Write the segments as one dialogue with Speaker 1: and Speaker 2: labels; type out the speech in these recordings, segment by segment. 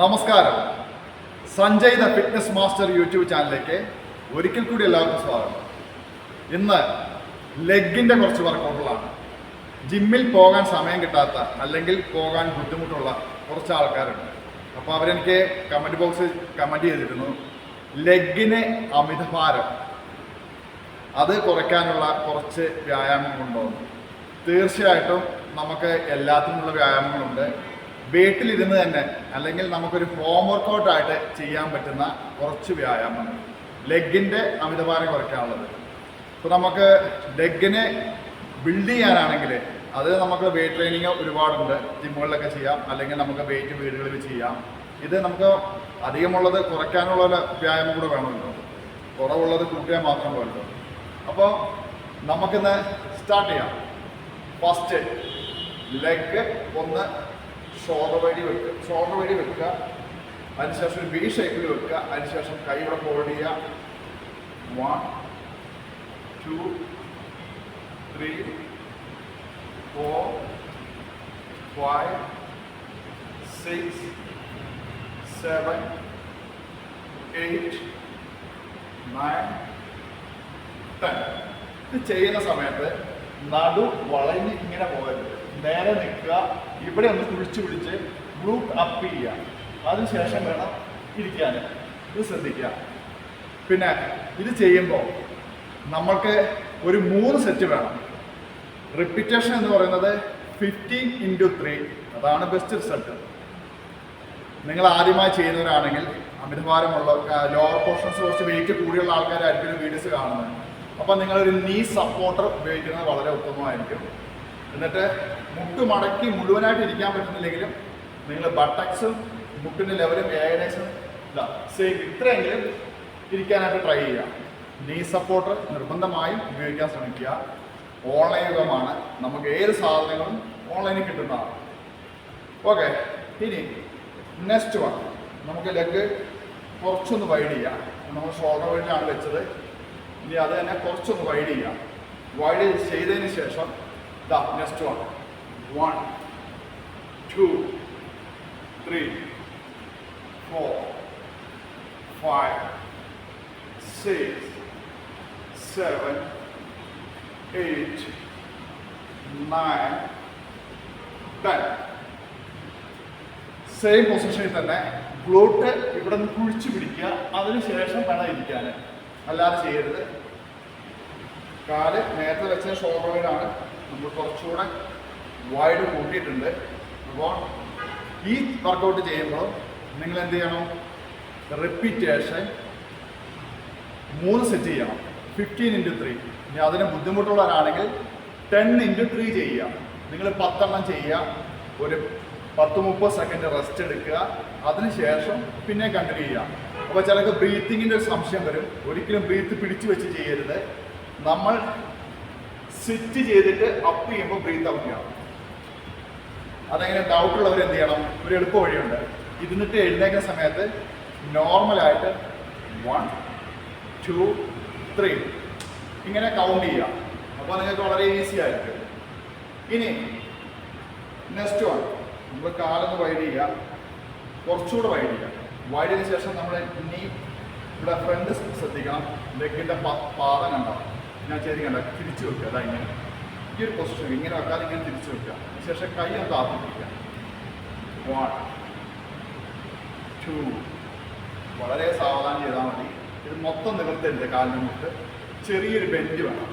Speaker 1: നമസ്കാരം. Sanjay the fitness master YouTube ചാനലിലേക്ക് ഒരിക്കൽ കൂടി എല്ലാവർക്കും സ്വാഗതം. ഇന്ന് ലെഗിന്റെ കുറച്ച് വർക്കൗട്ടുകളാണ്. ജിമ്മിൽ പോകാൻ സമയം കിട്ടാത്ത അല്ലെങ്കിൽ പോകാൻ ബുദ്ധിമുട്ടുള്ള കുറച്ച് ആൾക്കാരുണ്ട്. അപ്പോൾ അവരെനിക്ക് കമന്റ് ബോക്സിൽ കമന്റ് ചെയ്തിരുന്നു. ലെഗിന് അമിതഭാരം. അത് കുറയ്ക്കാനുള്ള കുറച്ച് വ്യായാമങ്ങളുണ്ടോ? തീർച്ചയായിട്ടും നമുക്ക് എല്ലാത്തിനുമുള്ള വ്യായാമങ്ങളുണ്ട്. വീട്ടിലിരുന്ന് തന്നെ അല്ലെങ്കിൽ നമുക്കൊരു ഹോം വർക്കൗട്ടായിട്ട് ചെയ്യാൻ പറ്റുന്ന കുറച്ച് വ്യായാമങ്ങൾ. ലെഗിന്റെ അമിതഭാരം കുറയ്ക്കാനുള്ളത്. ഇപ്പോൾ നമുക്ക് ലെഗിനെ ബിൽഡ് ചെയ്യാനാണെങ്കിൽ അത് നമുക്ക് വെയിറ്റ് ട്രെയിനിങ് ഒരുപാടുണ്ട്. ജിമ്മുകളിലൊക്കെ ചെയ്യാം. അല്ലെങ്കിൽ നമുക്ക് വെയിറ്റ് വീടുകളിൽ ചെയ്യാം. ഇത് നമുക്ക് അധികമുള്ളത് കുറയ്ക്കാനുള്ള വ്യായാമം കൂടെ വേണമല്ലോ. കുറവുള്ളത് കൂട്ടിയാൽ മാത്രം പോരല്ലോ. അപ്പോൾ നമുക്കിന്ന് സ്റ്റാർട്ട് ചെയ്യാം. ഫസ്റ്റ് ലെഗ് ഒന്ന് ഷോൾഡർ വഴി വെക്കുക. ഷോൾഡർ വഴി വെക്കുക. അതിനുശേഷം ഒരു ബി ഷേപ്പിൽ വെക്കുക. അതിനുശേഷം കൈ ഇവിടെ ഹോൾഡ് ചെയ്യുക. One two three four five six seven eight nine ten ഇത് ചെയ്യുന്ന സമയത്ത് നടു വളഞ്ഞ് ഇങ്ങനെ പോകരുത്. നേരെ നിൽക്കുക. ഇവിടെ ഒന്ന് കുഴിച്ചു പിടിച്ച് ബ്ലൂട്ട് അപ്പ് ചെയ്യുക. അതിനുശേഷം വേണം ഇരിക്കാൻ. ഇത് ശ്രദ്ധിക്കുക. പിന്നെ ഇത് ചെയ്യുമ്പോൾ നമ്മൾക്ക് ഒരു മൂന്ന് സെറ്റ് വേണം. റിപ്പിറ്റേഷൻ എന്ന് പറയുന്നത് ഫിഫ്റ്റീൻ ഇന്റു ത്രീ അതാണ് ബെസ്റ്റ് റിസൾട്ട് നിങ്ങൾ ആദ്യമായി ചെയ്യുന്നവരാണെങ്കിൽ അമിതഭാരമുള്ള ലോവർ പോർഷൻസ് കുറച്ച് വെയിറ്റ് കൂടിയുള്ള ആൾക്കാരായിരിക്കും വീഡിയോസ് കാണുന്നത്. അപ്പം നിങ്ങളൊരു നീ സപ്പോർട്ടർ ഉപയോഗിക്കുന്നത് വളരെ ഉത്തമമായിരിക്കും. എന്നിട്ട് മുട്ട് മടക്കി മുഴുവനായിട്ട് ഇരിക്കാൻ പറ്റുന്നില്ലെങ്കിലും നിങ്ങൾ ബട്ടക്സും മുട്ടിന്റെ ലെവലും ഏകദേശം ഇതാ സേഫ് ഇത്രയെങ്കിലും ഇരിക്കാനായിട്ട് ട്രൈ ചെയ്യുക. നീ സപ്പോർട്ടർ നിർബന്ധമായും ഉപയോഗിക്കാൻ ശ്രമിക്കുക. ഓൺലൈൻ യുഗമാണ്. നമുക്ക് ഏത് സാധനങ്ങളും ഓൺലൈനിൽ കിട്ടുന്നതാണ്. ഓക്കെ ഇനി നെക്സ്റ്റ് വൺ നമുക്ക് ലെഗ് കുറച്ചൊന്ന് വൈഡ് ചെയ്യാം. നമ്മൾ ഷോൾഡർ വൈഡിലാണ് വെച്ചത്. ഇനി അത് തന്നെ കുറച്ചൊന്ന് വൈഡ് ചെയ്യാം. വൈഡ് ചെയ്തതിന് ശേഷം ഇതാ next one one two three four five six seven eight nine ten same പൊസിഷനിൽ തന്നെ ഗ്ലൂട്ട് ഇവിടെ നിന്ന് കുഴിച്ചു പിടിക്കുക. അതിനുശേഷം വേണം ഇരിക്കാൻ അല്ലാതെ ചെയ്യരുത്. കാൽ നേരത്തെ വെച്ച ഷോൾഡർ വൈഡാണ് നമ്മൾ കുറച്ചുകൂടെ വൈഡ് കൂട്ടിയിട്ടുണ്ട്. അപ്പോൾ ഈ വർക്കൗട്ട് ചെയ്യുമ്പോൾ നിങ്ങൾ എന്ത് ചെയ്യണം? റിപ്പീറ്റേഷൻ മൂന്ന് സെറ്റ് ചെയ്യണം. ഫിഫ്റ്റീൻ ഇന്റു ത്രീ ഇനി അതിന് ബുദ്ധിമുട്ടുള്ളവരാണെങ്കിൽ ടെൻ ഇന്റു ത്രീ ചെയ്യുക. നിങ്ങൾ പത്തെണ്ണം ചെയ്യുക. ഒരു പത്ത് മുപ്പത് സെക്കൻഡ് റെസ്റ്റ് എടുക്കുക. അതിനുശേഷം പിന്നെ കണ്ടിന്യൂ ചെയ്യുക. അപ്പോൾ ചിലർക്ക് ബ്രീത്തിങ്ങിന്റെ ഒരു സംശയം വരും. ഒരിക്കലും ബ്രീത്ത് പിടിച്ചു വെച്ച് ചെയ്യരുത്. നമ്മൾ സിറ്റ് ചെയ്തിട്ട് അപ്പ് ചെയ്യുമ്പോൾ ബ്രീത്ത് ഔട്ട് ചെയ്യണം അതെങ്ങനെ ഡൗട്ടുള്ളവർ എന്ത് ചെയ്യണം? ഒരു എളുപ്പ വഴിയുണ്ട്. ഇരുന്നിട്ട് എഴുന്നേക്കുന്ന സമയത്ത് നോർമലായിട്ട് വൺ ടു ത്രീ ഇങ്ങനെ കൗണ്ട് ചെയ്യുക. അപ്പോൾ നിങ്ങൾക്ക് വളരെ ഈസി ആയിരിക്കും. ഇനി നെക്സ്റ്റ് വൺ നമ്മൾ കാലൊന്ന് വൈഡ് ചെയ്യുക. കുറച്ചുകൂടെ വൈഡ് ചെയ്യുക. വൈഡിന് ശേഷം നമ്മൾ ഇനി ഇവിടെ ഫ്രണ്ട് ശ്രദ്ധിക്കണം. ലെഗിന്റെ പാദം കണ്ടാവും ഞാൻ ചെയ്ത് കണ്ട? തിരിച്ചു വെക്കുക. അതാ ഇങ്ങനെ. ഈ ഒരു പൊസിഷൻ ഇങ്ങനെ വെക്കാതെ ഇങ്ങനെ തിരിച്ചു വെക്കുക. ശേഷം കൈ ഒന്ന് താത്തിപ്പിക്കുക. വൺ ടു വളരെ സാവധാനം ചെയ്താൽ മതി. ഇത് മൊത്തം നിവർത്തരുത് കാലിന് മുട്ട്. ചെറിയൊരു ബെൻഡ് വേണം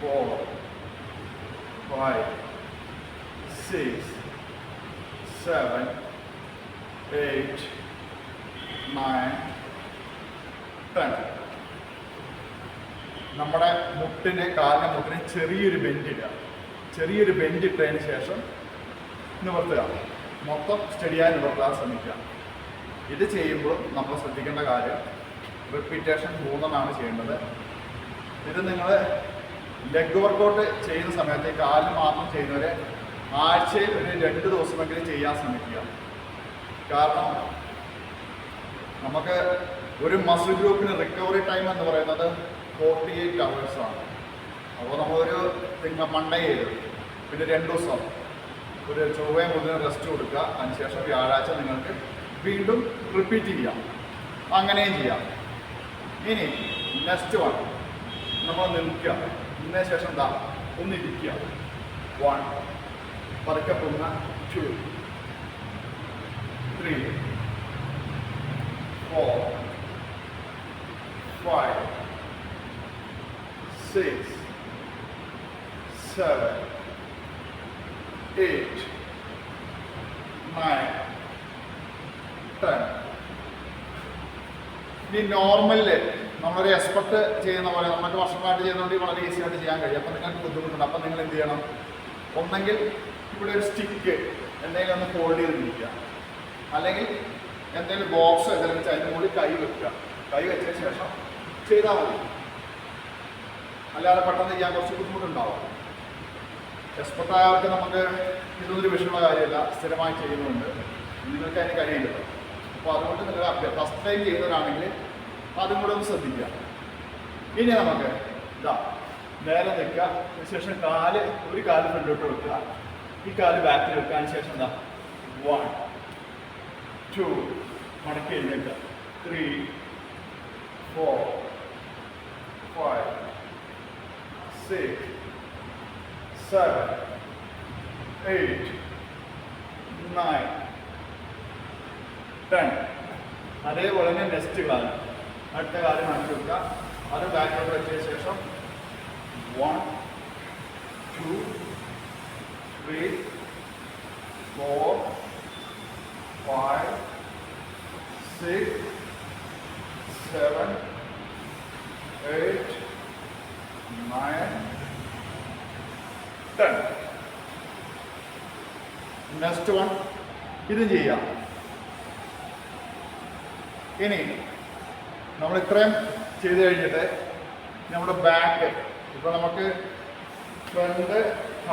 Speaker 1: four five six seven eight nine ten നമ്മുടെ മുട്ടിന് കാലിന് മുട്ടിന് ചെറിയൊരു ബെൻഡ് ഇടുക. ചെറിയൊരു ബെഞ്ച് ഇട്ടതിന് ശേഷം നിവർത്തുക മൊത്തം സ്റ്റഡിയായി നിവർത്താൻ ശ്രമിക്കുക. ഇത് ചെയ്യുമ്പോൾ നമ്മൾ ശ്രദ്ധിക്കേണ്ട കാര്യം റിപ്പീറ്റേഷൻ മൂന്നെണ്ണമാണ് ചെയ്യേണ്ടത്. ഇത് നിങ്ങൾ ലെഗ് വർക്കൗട്ട് ചെയ്യുന്ന സമയത്ത് കാൽ മാത്രം ചെയ്യുന്നവരെ ആഴ്ചയിൽ ഒരു രണ്ട് ദിവസമെങ്കിലും ചെയ്യാൻ ശ്രമിക്കുക. കാരണം നമുക്ക് ഒരു മസിൽ ഗ്രൂപ്പിന് റിക്കവറി ടൈം എന്ന് പറയുന്നത് ഫോർട്ടി എയ്റ്റ് അവേഴ്സാണ് അപ്പോൾ നമ്മളൊരു തിങ്ക മൺഡേ ചെയ്തു. പിന്നെ രണ്ട് ദിവസം ഒരു ചൊവ്വയും മുതലും റെസ്റ്റ് കൊടുക്കുക. അതിനുശേഷം വ്യാഴാഴ്ച നിങ്ങൾക്ക് വീണ്ടും റിപ്പീറ്റ് ചെയ്യാം. അങ്ങനെയും ചെയ്യാം. ഇനി നെക്സ്റ്റ് വൺ നമ്മൾ നിൽക്കുക. ഇന്ന ശേഷം എന്താ? ഒന്നിരിക്കുക. വൺ പതുക്കെ പൊങ്ങ two three four five six seven eight nine ten ഇനി നോർമലിൽ നമ്മളൊരു എക്സ്പെർട്ട് ചെയ്യുന്ന പോലെ മറ്റു വർഷങ്ങളായിട്ട് ചെയ്യുന്നുണ്ടെങ്കിൽ വളരെ ഈസി ആയിട്ട് ചെയ്യാൻ കഴിയും. അപ്പം നിങ്ങൾക്ക് ബുദ്ധിമുട്ടുണ്ട്. അപ്പം നിങ്ങൾ എന്ത് ചെയ്യണം? ഒന്നെങ്കിൽ ഇവിടെ ഒരു സ്റ്റിക്ക് എന്തെങ്കിലും ഒന്ന് ഫോൾഡ് ചെയ്ത് ചെയ്തിരിക്കുക അല്ലെങ്കിൽ എന്തെങ്കിലും ബോക്സ് എന്തെങ്കിലും വെച്ചാൽ അതിന്റെ മുകളിൽ കൈ വെക്കുക. കൈ വെച്ചതിന് ശേഷം ചെയ്താൽ മതി. അല്ലാതെ പെട്ടെന്ന് ചെയ്യാൻ കുറച്ച് ബുദ്ധിമുട്ടുണ്ടാവും. എക്സ്പെർട്ടായവർക്ക് നമുക്ക് ഇതൊരു വിഷയമുള്ള കാര്യമല്ല. സ്ഥിരമായി ചെയ്യുന്നുണ്ട്. നിങ്ങൾക്ക് അതിന് കഴിയില്ല. അപ്പോൾ അതുകൊണ്ട് നിങ്ങൾ ഫസ്റ്റ് ടൈം ചെയ്യുന്നവരാണെങ്കിൽ അതും കൂടെ ഒന്ന് ശ്രദ്ധിക്കുക. ഇനി നമുക്ക് ഇതാ നേരെ നിൽക്കുക. അതിനുശേഷം കാൽ ഒരു കാൽ ഫ്രണ്ടിലോട്ട് വെക്കുക. ഈ കാൽ ബാക്കിൽ വെക്കുക. അതിനുശേഷം എന്താ വൺ ടു മടക്കി എഴുന്നേക്ക three four five six seven eight nine ten അതേപോലെ തന്നെ നെക്സ്റ്റ് കാലം അടുത്ത കാലം കാണിച്ചു കൊടുക്കുക അത് ബാക്കിലോട്ട് വെച്ചതിന് ശേഷം one two three four five six seven eight nine ten next one ഇതും ചെയ്യാം. ഇനി നമ്മൾ ഇത്രയും ചെയ്ത് കഴിഞ്ഞിട്ട് നമ്മുടെ ബാക്ക് ഇപ്പോൾ നമുക്ക് ഫ്രണ്ട്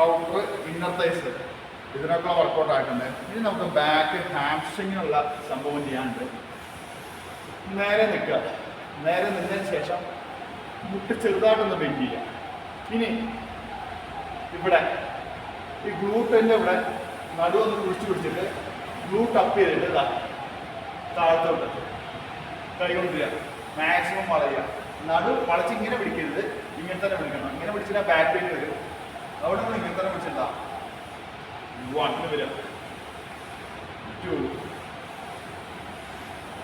Speaker 1: ഔട്ടർ ഇന്നർ തൈസ് ഇതിനൊക്കെ വർക്കൗട്ട് ആയിട്ടുണ്ട്. ഇനി നമുക്ക് ബാക്ക് ഹാംസ്ട്രിങ്ങിനുള്ള സംഭവം ചെയ്യാനുണ്ട്. നേരെ നിൽക്കുക. നേരെ നിന്നതിന് ശേഷം മുട്ട് ചെറുതായിട്ടൊന്ന് ബെൻഡ് ചെയ്യുക. ഇനി ഇവിടെ ഈ ഗ്ലൂട്ടിന്റെ ഇവിടെ നടുവൊന്ന് കുഴിച്ചു പിടിച്ചിട്ട് ഗ്ലൂട്ട് അപ്പ് ചെയ്തിട്ട് താഴത്തോട്ട് കൈ കൊണ്ടില്ല മാക്സിമം വളയുക. നടു വളച്ച് ഇങ്ങനെ പിടിക്കരുത്. ഇങ്ങനെ തന്നെ പിടിക്കണം. ഇങ്ങനെ പിടിച്ചാൽ ബാക്ക് പെയിൻ വരും. അവിടെ നമ്മൾ ഇങ്ങനെ തന്നെ പിടിച്ചിട്ടാ വൺ വരും two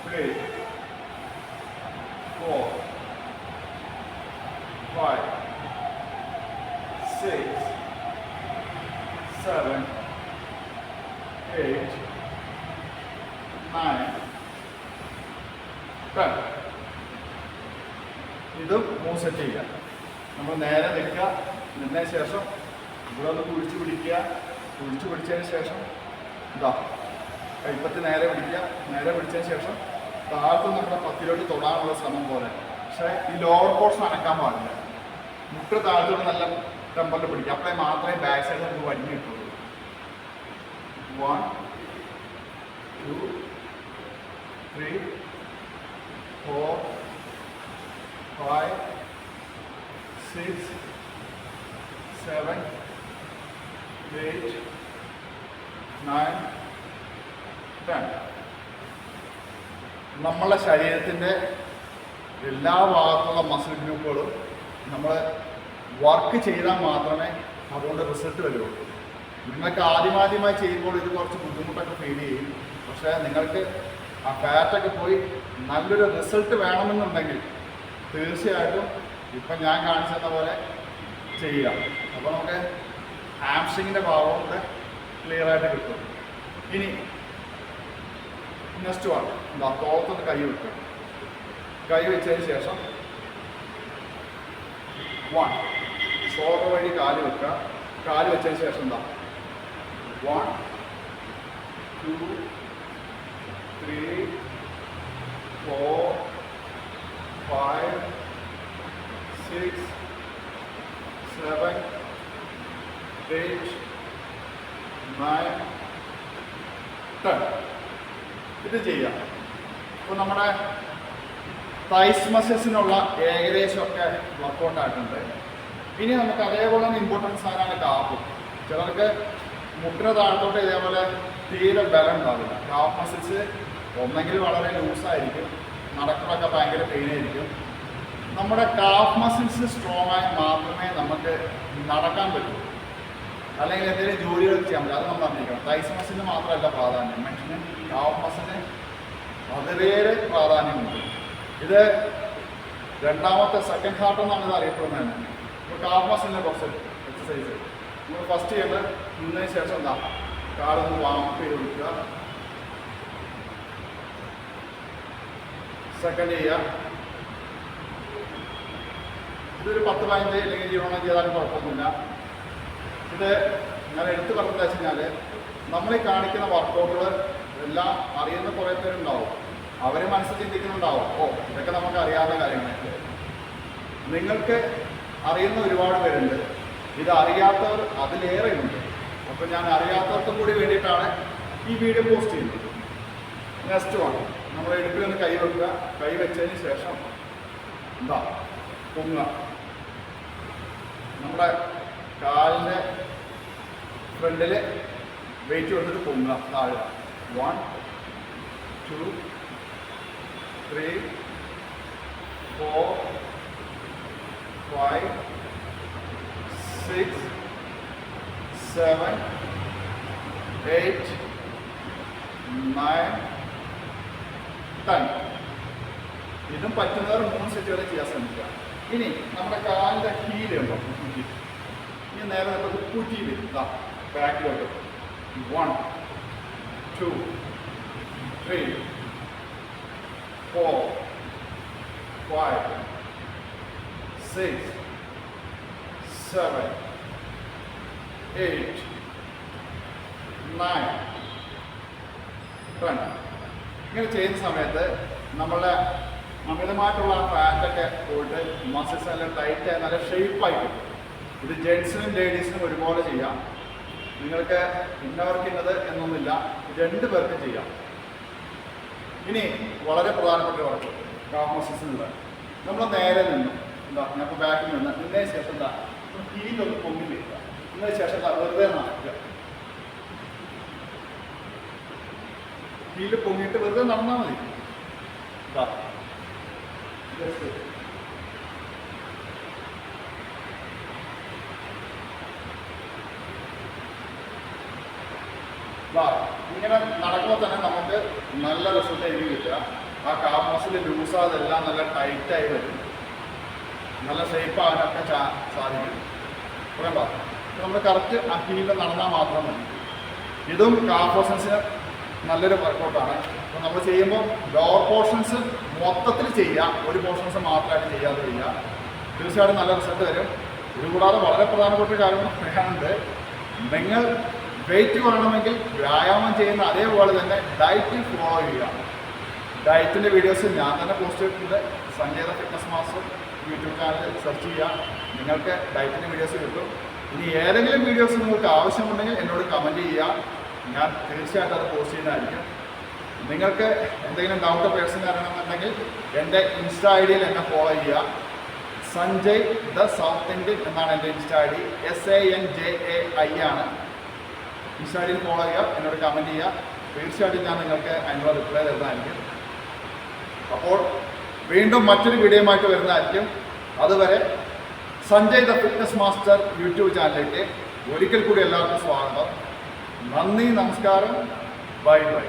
Speaker 1: three four five six seven eight ten. ഇതും മൂന്ന് സെറ്റ് ചെയ്യുക. നമ്മൾ നേരെ നിൽക്കുക. നിന്നതിന് ശേഷം ഇവിടെ ഒന്ന് കുഴിച്ച് പിടിക്കുക. കുഴിച്ച് പിടിച്ചതിന് ശേഷം ഇതാ കൈപ്പത്തി നേരെ പിടിക്കുക. നേരെ പിടിച്ചതിന് ശേഷം താഴത്ത് നമ്മുടെ പത്തിലോട്ട് തൊടാനുള്ള ശ്രമം പോലെ. പക്ഷേ ഈ ലോവർ പോർഷൻ അനക്കാൻ പാടില്ല. മുട്ട താഴത്തോട് നല്ല ടെമ്പറിൽ പിടിക്കുക. അപ്പോഴേ മാത്രമേ ബാക്ക് സൈഡ് നമുക്ക് വലിഞ്ഞു കിട്ടുള്ളൂ. One two three four five, six, seven, eight, nine, ten. നമ്മളെ ശരീരത്തിന്റെ എല്ലാ ഭാഗത്തുള്ള മസിൽ ഗ്രൂപ്പുകളും നമ്മൾ വർക്ക് ചെയ്താൽ മാത്രമേ അതുകൊണ്ട് റിസൾട്ട് വരുള്ളൂ നിങ്ങൾക്ക് ആദ്യമാദ്യമായി ചെയ്യുമ്പോൾ ഇത് കുറച്ച് ബുദ്ധിമുട്ടൊക്കെ ഫീൽ ചെയ്യും പക്ഷേ നിങ്ങൾക്ക് ആ ഫാറ്റൊക്കെ പോയി നല്ലൊരു റിസൾട്ട് വേണമെന്നുണ്ടെങ്കിൽ തീർച്ചയായിട്ടും ഇപ്പം ഞാൻ കാണിച്ചു തന്ന പോലെ ചെയ്യുക അപ്പോൾ നമുക്ക് ഹാംസ്ട്രിങ്ങിന്റെ ഭാവം ക്ലിയർ ആയിട്ട് കിട്ടും. ഇനി നെക്സ്റ്റ് വൺ എന്താ തോർത്തൊന്ന് കൈ വെക്കുക കൈ വെച്ചതിന് ശേഷം വൺ ഷോൾഡർ വഴി കാൽ വെക്കുക. കാൽ വെച്ചതിന് ശേഷം എന്താ? One two three four, five, six, seven, eight, nine, ten. ഇത് ചെയ്യാം. ഇപ്പോൾ നമ്മുടെ തൈസ് മസിൽസിനുള്ള ഏകദേശമൊക്കെ വർക്കൗട്ട് ആയിട്ടുണ്ട്. ഇനി നമുക്ക് അതേപോലെ തന്നെ ഇമ്പോർട്ടൻസ് ആണ് കാപ്പ് ചിലർക്ക് മുട്ടിന് താഴത്തോട്ട് ഇതേപോലെ തീരെ ബലം ഉണ്ടാവില്ല. കാപ്പ് മസിൽസ് ഒന്നെങ്കിൽ വളരെ ലൂസായിരിക്കും നടക്കുമ്പോഴൊക്കെ ഭയങ്കര പെയിനായിരിക്കും നമ്മുടെ കാഫ് മസിൽസ് സ്ട്രോങ് ആയി മാത്രമേ നമുക്ക് നടക്കാൻ പറ്റൂ. അല്ലെങ്കിൽ എന്തെങ്കിലും ജോലികൾ ചെയ്യാൻ പറ്റും അത് നമ്മൾ അറിഞ്ഞിരിക്കണം. തൈസ് മസിലിന് മാത്രമല്ല പ്രാധാന്യം. മനുഷ്യന് കാഫ് മസിലിന് വളരെയേറെ പ്രാധാന്യമുണ്ട്. ഇത് രണ്ടാമത്തെ സെക്കൻഡ് ഹാർട്ട് എന്നാണ് ഇത് അറിയപ്പെടുന്നത്. തന്നെ ഇപ്പോൾ കാഫ് മസിലിനെ കുറച്ച് എക്സസൈസ് നമ്മൾ ഫസ്റ്റ് ചെയ്യുന്നത് ഇന്നതിന് ശേഷം എന്താ കാലൊന്ന് വാമപ്പ് ചെയ്ത് കൊടുക്കുക. സെക്കൻഡ് ചെയ്യുക ഇതൊരു പത്ത് പതിനഞ്ച് അല്ലെങ്കിൽ ജീവനം ചെയ്താലും കുഴപ്പമൊന്നുമില്ല. ഇത് ഞാൻ എടുത്തു പറഞ്ഞത് വെച്ച് കഴിഞ്ഞാൽ നമ്മൾ ഈ കാണിക്കുന്ന വർക്കൗട്ടുകൾ എല്ലാം അറിയുന്ന കുറേ പേരുണ്ടാവും. അവർ മനസ്സിൽ ചിന്തിക്കുന്നുണ്ടാവും. ഓ ഇതൊക്കെ നമുക്ക് അറിയാവുന്ന കാര്യങ്ങളൊക്കെ. നിങ്ങൾക്ക് അറിയുന്ന ഒരുപാട് പേരുണ്ട്. ഇത് അറിയാത്തവർ അതിലേറെയുണ്ട്. അപ്പോൾ ഞാൻ അറിയാത്തവർക്കും കൂടി വേണ്ടിയിട്ടാണ് ഈ വീഡിയോ പോസ്റ്റ് ചെയ്യുന്നത്. നെക്സ്റ്റ് വൺ നമ്മൾ എടുപ്പിൽ നിന്ന് കൈ വെക്കുക. കൈ വെച്ചതിന് ശേഷം എന്താ പൊങ്ങുക. നമ്മുടെ കാലിന്റെ ഫ്രണ്ടിൽ വെയിറ്റ് കൊടുത്തിട്ട് പൊങ്ങുക. താഴെ. One two three four five six seven eight nine ten ഇതും പറ്റുന്നവർ മൂന്ന് സെറ്റ് വരെ ചെയ്യാൻ ശ്രമിക്കുക. ഇനി നമ്മുടെ കാലിന്റെ ഹീൽ ഉണ്ടോ? ഇനി നേരെ നമുക്ക് കുറ്റിയിൽ ഇതാ ബാക്കിലോട്ട് one two three four five six seven eight nine ten ഇങ്ങനെ ചെയ്യുന്ന സമയത്ത് നമ്മളെ അമിതമായിട്ടുള്ള ആ ഫാറ്റൊക്കെ പോയിട്ട് മസിൽസ് എല്ലാം ടൈറ്റ് ആയി നല്ല ഷേപ്പായി കിട്ടും. ഇത് ജെൻസിനും ലേഡീസിനും ഒരുപോലെ ചെയ്യാം. നിങ്ങൾക്ക് ഇന്നവർക്ക് ഇന്നത് എന്നൊന്നുമില്ല രണ്ട് പേർക്കും ചെയ്യാം. ഇനി വളരെ പ്രധാനപ്പെട്ട വർക്ക് കാഫ് മസിൽസിനുള്ള നമ്മൾ നേരെ നിന്ന് എന്താ ഞാൻ ബാക്കിൽ നിന്ന് നിന്നതിന് ശേഷം എന്താ ഹീലൊന്ന് പൊങ്ങി നിൽക്കുക എന്നതിന് ശേഷം എന്താ വെറുതെ നടക്കുക. ഹീൽ പൊങ്ങിയിട്ട് വെറുതെ നടന്നാൽ മതി. ഇങ്ങനെ നടക്കുമ്പോൾ തന്നെ നമുക്ക് നല്ല റിസൾട്ട് ആയിരിക്കും കിട്ടുക. ആ കാർ മസിൽ ലൂസാതെല്ലാം നല്ല ടൈറ്റായി വരും. നല്ല ഷേപ്പ് ആകാനൊക്കെ സാധിക്കും. പറയാം നമ്മൾ കറക്റ്റ് ആ ഹീലിൽ നടന്നാൽ മാത്രം മതി. ഇതും കാർ നല്ലൊരു വർക്കൗട്ടാണ് അപ്പോൾ നമ്മൾ ചെയ്യുമ്പോൾ ലോവർ പോർഷൻസ് മൊത്തത്തിൽ ചെയ്യുക. ഒരു പോർഷൻസ് മാത്രമായിട്ട് ചെയ്യാതെ ചെയ്യുക. തീർച്ചയായിട്ടും നല്ല റിസൾട്ട് വരും. ഇത് കൂടാതെ വളരെ പ്രധാനപ്പെട്ട കാര്യം പറയാനുണ്ട്. നിങ്ങൾ വെയിറ്റ് കുറയണമെങ്കിൽ വ്യായാമം ചെയ്യുന്ന അതേപോലെ തന്നെ ഡയറ്റ് ഫോളോ ചെയ്യുക. ഡയറ്റിന്റെ വീഡിയോസ് ഞാൻ തന്നെ പോസ്റ്റ് ചെയ്തിട്ടുണ്ട്. Sanjay the fitness master YouTube channel search ചെയ്യുക. നിങ്ങൾക്ക് ഡയറ്റിന്റെ വീഡിയോസ് കിട്ടും. ഇനി ഏതെങ്കിലും വീഡിയോസ് നിങ്ങൾക്ക് ആവശ്യമുണ്ടെങ്കിൽ എന്നോട് കമന്റ് ചെയ്യുക. ഞാൻ തീർച്ചയായിട്ടും അത് പോസ്റ്റ് ചെയ്യുന്നതായിരിക്കും. നിങ്ങൾക്ക് എന്തെങ്കിലും ഡൗട്ട് പേഴ്സൺ അറിയണമെന്നുണ്ടെങ്കിൽ എന്റെ ഇൻസ്റ്റ ഐ ഡിയിൽ എന്നെ ഫോളോ ചെയ്യുക. സഞ്ജയ് ദ സൗത്ത് ഇന്ത്യൻ എന്നാണ് എന്റെ insta I D. S A N J A I ആണ്. ഇൻസ്റ്റ ഐ ഡിയിൽ ഫോളോ ചെയ്യുക എന്നോട് കമന്റ് ചെയ്യുക. തീർച്ചയായിട്ടും ഞാൻ നിങ്ങൾക്ക് അതിനുള്ള റിപ്ലൈ തരുന്നതായിരിക്കും. അപ്പോൾ വീണ്ടും മറ്റൊരു വീഡിയോയുമായിട്ട് വരുന്നതായിരിക്കും. അതുവരെ Sanjay the fitness master YouTube ചാനലിലേക്ക് ഒരിക്കൽ കൂടി എല്ലാവർക്കും സ്വാഗതം. നന്ദി നമസ്കാരം. Bye bye.